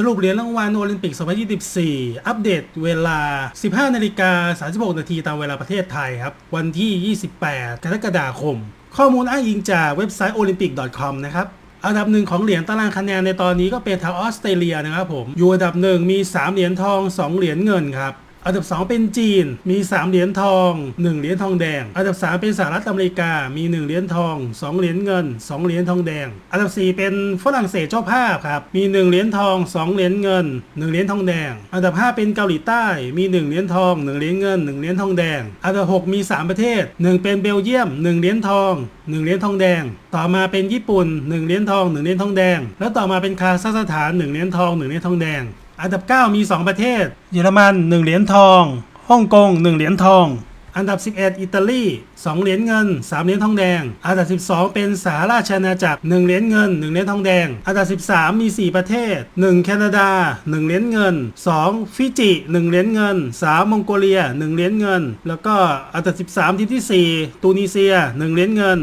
สรุปเหรียญรางวัลโอลิมปิก 2024 อัปเดตเวลา 15นาฬิกา36 นาทีตามเวลาประเทศไทยครับ วันที่ 28 กรกฎาคม ข้อมูลอ้างอิงจากเว็บไซต์ olympic.com นะครับอันดับหนึ่งของเหรียญตารางคะแนนในตอนนี้ก็เป็นทางออสเตรเลียนะครับผม อยู่อันดับหนึ่งมี 3 เหรียญทอง 2 เหรียญเงินครับ อันดับ 2 เป็นจีนมี 3 เหรียญทอง 1 เหรียญทองแดง อันดับ 3 เป็นสหรัฐอเมริกามี 1 เหรียญทอง 2 เหรียญเงิน 2 เหรียญทองแดง อันดับ 4 เป็นฝรั่งเศสเจ้าภาพครับมี 1 เหรียญทอง 2 เหรียญเงิน 1 เหรียญทองแดง อันดับ 5 เป็นเกาหลีใต้มี 1 เหรียญทอง 1 เหรียญเงิน 1 เหรียญทองแดง อันดับ 6 มี 3 ประเทศ 1 เป็นเบลเยียม 1 เหรียญทอง 1 เหรียญทองแดง ต่อมาเป็นญี่ปุ่น 1 เหรียญทอง 1 เหรียญทองแดง แล้วต่อมาเป็นคาซัคสถาน 1 เหรียญทอง 1 เหรียญทองแดง อันดับ 9 มี 2 ประเทศ เยอรมัน 1 เหรียญทอง ฮ่องกง 1 เหรียญทอง อันดับ 11 อิตาลี 2 เหรียญเงิน 3 เหรียญทองแดง อันดับ 12 เป็นสหราชอาณาจักร 1 เหรียญเงิน 1 เหรียญทองแดง อันดับ 13 มี 4 ประเทศ 1 แคนาดา 1 เหรียญเงิน 2 ฟิจิ 1 เหรียญเงิน 3 มองโกเลีย 1 เหรียญเงิน แล้วก็อันดับ 13 ทีมที่ 4 ตูนิเซีย 1 เหรียญเงิน